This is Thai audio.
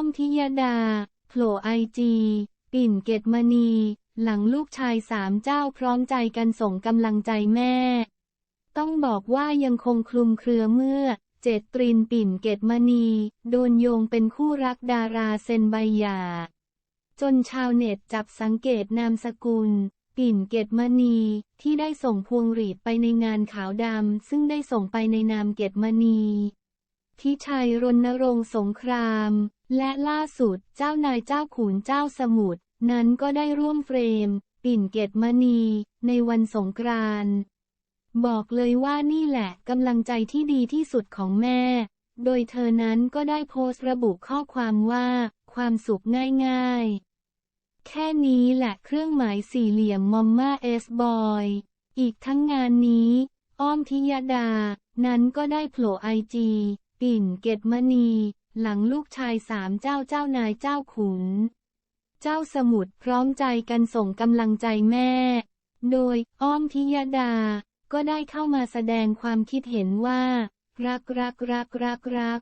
อมทิยดา โผล่ไอจีปิ่นเกตมณี หลังลูกชายสามเจ้าพร้อมใจกันส่งกำลังใจแม่ ต้องบอกว่ายังคงคลุมเครือเมื่อ เจตตรินปิ่นเกตมณี โดนโยงเป็นคู่รักดาราเซนใบหยา จนชาวเน็ตจับสังเกตนามสกุล ปิ่นเกตมณี ที่ได้ส่งพวงหรีดไปในงานขาวดำซึ่งได้ส่งไปในนามเกตมณีทิชัยรณรงค์สงคราม และล่าสุดเจ้านายเจ้าขุนเจ้าสมุทรนั้นก็ได้ร่วมเฟรม ปิ่นเกตมณี ในวันสงกรานต์บอกเลยว่านี่แหละกำลังใจที่ดีที่สุดของแม่ โดยเธอนั้นก็ได้โพสต์ระบุข้อความว่า ความสุขง่ายๆ แค่นี้แหละเครื่องหมายสี่เหลี่ยมมอมมาเอสบอยอีกทั้งงานนี้ อ้อมทิยดา นั้นก็ได้โผล่ไอจีปิ่นเกตมณี หลังลูกชายสามเจ้าเจ้านายเจ้าขุน เจ้าสมุทรพร้อมใจกันส่งกำลังใจแม่ โดยอ้อมพิยดา ก็ได้เข้ามาแสดงความคิดเห็นว่า รักรักรักรักรัก